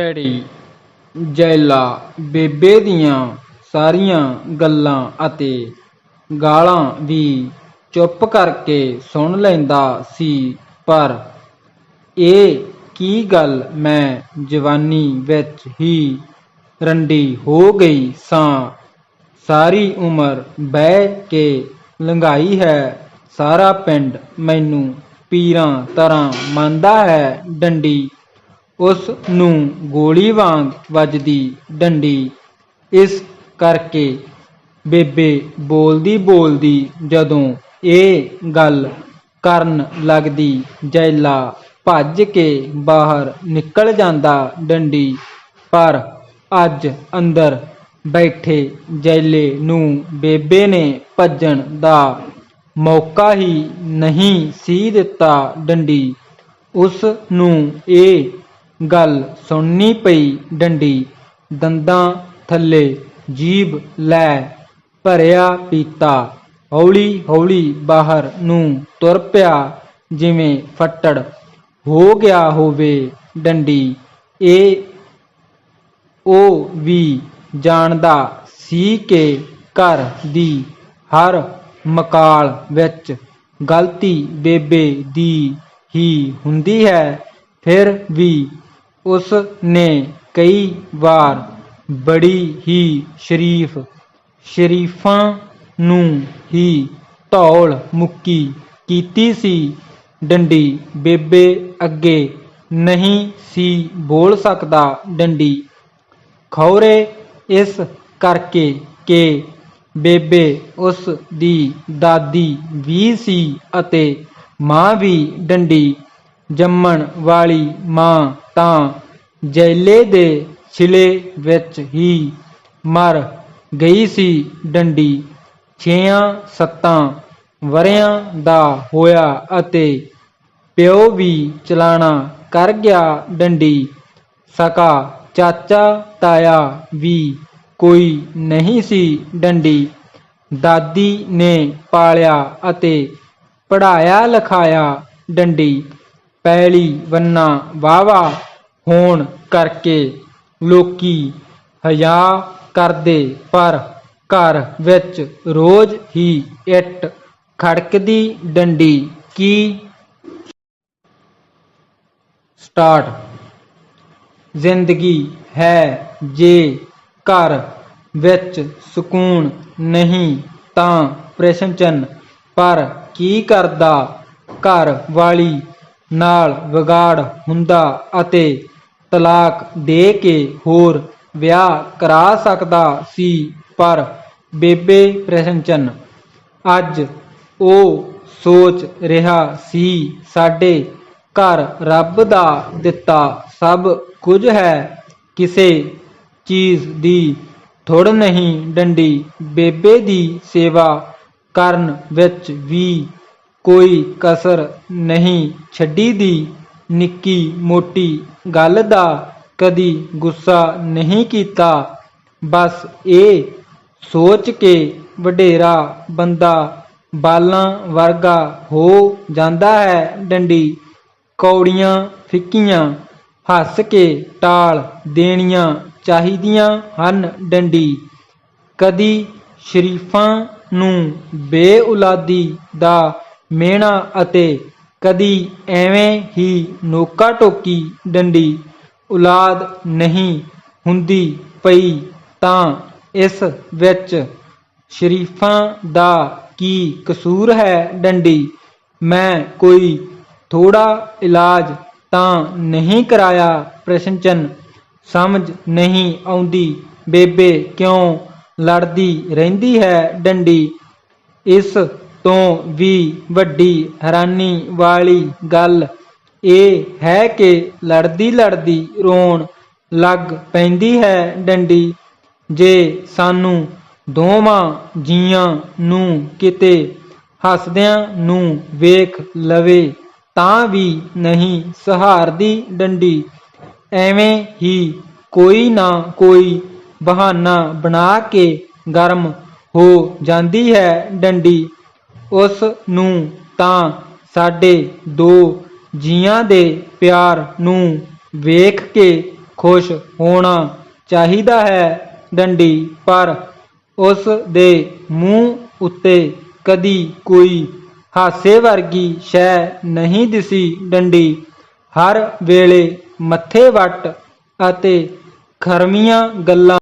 Daddy Jaila ਬੇਬੇ ਦੀਆਂ ਸਾਰੀਆਂ ਗੱਲਾਂ ਅਤੇ ਗਾਲਾਂ ਵੀ ਚੁੱਪ ਕਰਕੇ ਸੁਣ ਲੈਂਦਾ ਸੀ, ਪਰ ਇਹ ਕੀ ਗੱਲ ਮੈਂ ਜਵਾਨੀ ਵਿੱਚ ਹੀ ਰੰਡੀ ਹੋ ਗਈ ਸਾਂ। ਸਾਰੀ ਉਮਰ ਬਹਿ ਕੇ ਲੰਘਾਈ ਹੈ। ਸਾਰਾ ਪਿੰਡ ਮੈਨੂੰ ਪੀਰਾਂ ਤਰ੍ਹਾਂ ਮੰਨਦਾ ਹੈ, ਡੰਡੀ ਉਸ ਨੂੰ ਗੋਲੀ ਵਾਂਗ ਵੱਜਦੀ ਡੰਡੀ। ਇਸ ਕਰਕੇ ਬੇਬੇ ਬੋਲਦੀ ਬੋਲਦੀ ਜਦੋਂ ਇਹ ਗੱਲ ਕਰਨ ਲੱਗਦੀ, ਜੈਲਾ ਭੱਜ ਕੇ ਬਾਹਰ ਨਿਕਲ ਜਾਂਦਾ ਡੰਡੀ। ਪਰ ਅੱਜ ਅੰਦਰ ਬੈਠੇ ਜੈਲੇ ਨੂੰ ਬੇਬੇ ਨੇ ਭੱਜਣ ਦਾ ਮੌਕਾ ਹੀ ਨਹੀਂ ਸੀ ਦਿੱਤਾ ਡੰਡੀ। ਉਸ ਨੂੰ ਇਹ ਗੱਲ ਸੁਣਨੀ ਪਈ ਡੰਡੀ। ਦੰਦਾਂ ਥੱਲੇ ਜੀਬ ਲੈ ਭਰਿਆ ਪੀਤਾ। ਹੌਲੀ ਹੌਲੀ ਬਾਹਰ ਨੂੰ ਤੁਰ ਪਿਆ ਜਿਵੇਂ ਫੱਟੜ। ਹੋ ਗਿਆ ਹੋਵੇ ਡੰਡੀ। ਇਹ, ਉਹ ਵੀ ਜਾਣਦਾ ਸੀ ਕਿ ਘਰ ਦੀ ਹਰ ਮਕਾਲ ਵਿੱਚ ਗਲਤੀ ਬੇਬੇ ਦੀ ਹੀ ਹੁੰਦੀ ਹੈ। ਫਿਰ ਵੀ ਉਸ ਨੇ ਕਈ ਵਾਰ ਬੜੀ ਹੀ ਸ਼ਰੀਫ ਸ਼ਰੀਫਾਂ ਨੂੰ ਹੀ ਧੌਲ ਮੁੱਕੀ ਕੀਤੀ ਸੀ। ਡੰਡੀ ਬੇਬੇ ਅੱਗੇ ਨਹੀਂ ਸੀ ਬੋਲ ਸਕਦਾ। ਡੰਡੀ, ਖੌਰੇ, ਇਸ ਕਰਕੇ ਕਿ ਬੇਬੇ ਉਸ ਦੀ ਦਾਦੀ ਵੀ ਸੀ ਅਤੇ ਮਾਂ ਵੀ। ਡੰਡੀ, ਜੰਮਣ ਵਾਲੀ ਮਾਂ ਤਾਂ ਜੈਲੇ ਦੇ ਛਿਲੇ ਵਿੱਚ ਹੀ ਮਰ ਗਈ ਸੀ ਡੰਡੀ। ਛੇਆਂ ਸੱਤਾਂ ਵਰਿਆਂ ਦਾ ਹੋਇਆ ਅਤੇ ਪਿਓ ਵੀ ਚਲਾਣਾ ਕਰ ਗਿਆ ਡੰਡੀ। ਸਕਾ ਚਾਚਾ ਤਾਇਆ ਵੀ ਕੋਈ ਨਹੀਂ ਸੀ ਡੰਡੀ। ਦਾਦੀ ਨੇ ਪਾਲਿਆ ਅਤੇ ਪੜਾਇਆ ਲਿਖਾਇਆ ਡੰਡੀ। ਪੈਲੀ, ਵੰਨਾ ਵਾਵਾ ਹੋਣ ਕਰਕੇ ਲੋਕੀ ਹਯਾ ਕਰਦੇ, ਪਰ ਘਰ ਵਿੱਚ ਰੋਜ਼ ਹੀ ਇੱਟ ਖੜਕਦੀ ਡੰਡੀ ਕੀ ਸਟਾਰਟ? ਜ਼ਿੰਦਗੀ ਹੈ ਜੇ ਘਰ ਵਿੱਚ ਸਕੂਨ ਨਹੀਂ ਤਾਂ ਪ੍ਰਸ਼ਨ ਚਿੰਨ੍ਹ, ਪਰ ਕੀ ਕਰਦਾ ਘਰ ਵਾਲੀ ਨਾਲ ਵਿਗਾੜ ਹੁੰਦਾ ਅਤੇ ਤਲਾਕ ਦੇ ਕੇ ਹੋਰ ਵਿਆਹ ਕਰਾ ਸਕਦਾ ਸੀ, ਪਰ ਬੇਬੇ ਪ੍ਰਸ਼ਨ ਅੱਜ ਉਹ ਸੋਚ ਰਿਹਾ ਸੀ, ਸਾਡੇ ਘਰ ਰੱਬ ਦਾ ਦਿੱਤਾ ਸਭ ਕੁਝ ਹੈ, ਕਿਸੇ ਚੀਜ਼ ਦੀ ਥੁੜ ਨਹੀਂ ਡੰਡੀ। ਬੇਬੇ ਦੀ ਸੇਵਾ ਕਰਨ ਵਿੱਚ ਵੀ ਕੋਈ ਕਸਰ ਨਹੀਂ ਛੱਡੀ ਦੀ। ਨਿੱਕੀ ਮੋਟੀ ਗੱਲ ਦਾ ਕਦੀ ਗੁੱਸਾ ਨਹੀਂ ਕੀਤਾ। ਬਸ ਇਹ ਸੋਚ ਕੇ ਵਡੇਰਾ ਬੰਦਾ ਬਾਲਾਂ ਵਰਗਾ ਹੋ ਜਾਂਦਾ ਹੈ ਡੰਡੀ। ਕੌੜੀਆਂ ਫਿੱਕੀਆਂ ਹੱਸ ਕੇ ਟਾਲ ਦੇਣੀਆਂ ਚਾਹੀਦੀਆਂ ਹਨ ਡੰਡੀ। ਕਦੀ ਸ਼ਰੀਫਾਂ ਨੂੰ ਬੇਉਲਾਦੀ ਦਾ ਮਿਹਣਾ ਅਤੇ ਕਦੀ ਐਵੇਂ ਹੀ ਨੋਕਾ ਟੋਕੀ ਡੰਡੀ ਔਲਾਦ ਨਹੀਂ ਹੁੰਦੀ ਪਈ ਤਾਂ ਇਸ ਵਿੱਚ ਸ਼ਰੀਫਾਂ ਦਾ ਕੀ ਕਸੂਰ ਹੈ ਡੰਡੀ? ਮੈਂ ਕੋਈ ਥੋੜਾ ਇਲਾਜ ਤਾਂ ਨਹੀਂ ਕਰਾਇਆ, ਪ੍ਰਸ਼ਨ ਚਿੰਨ੍ਹ ਸਮਝ ਨਹੀਂ ਆਉਂਦੀ, ਬੇਬੇ ਕਿਉਂ ਲੜਦੀ ਰਹਿੰਦੀ ਹੈ ਡੰਡੀ? ਇਸ ਤੋਂ ਵੀ ਵੱਡੀ ਹੈਰਾਨੀ ਵਾਲੀ ਗੱਲ ਇਹ ਹੈ ਕਿ ਲੜਦੀ ਲੜਦੀ ਰੋਣ ਲੱਗ ਪੈਂਦੀ ਹੈ ਡੰਡੀ। ਜੇ ਸਾਨੂੰ ਦੋਵਾਂ ਜੀਆਂ ਨੂੰ ਕਿਤੇ ਹੱਸਦਿਆਂ ਨੂੰ ਵੇਖ ਲਵੇ ਤਾਂ ਵੀ ਨਹੀਂ ਸਹਾਰਦੀ ਡੰਡੀ। ਐਵੇਂ ਹੀ ਕੋਈ ਨਾ ਕੋਈ ਬਹਾਨਾ ਬਣਾ ਕੇ ਗਰਮ ਹੋ ਜਾਂਦੀ ਹੈ ਡੰਡੀ। ਉਸ ਨੂੰ ਤਾਂ ਸਾਡੇ ਦੋ ਜੀਆਂ ਦੇ ਪਿਆਰ ਨੂੰ ਵੇਖ ਕੇ ਖੁਸ਼ ਹੋਣਾ ਚਾਹੀਦਾ ਹੈ ਡੰਡੀ, ਪਰ ਉਸ ਦੇ ਮੂੰਹ ਉੱਤੇ ਕਦੀ ਕੋਈ ਹਾਸੇ ਵਰਗੀ ਸ਼ੈ ਨਹੀਂ ਦਿਸੀ ਡੰਡੀ। ਹਰ ਵੇਲੇ ਮੱਥੇ ਵੱਟ ਅਤੇ ਖਰਮੀਆਂ ਗੱਲਾਂ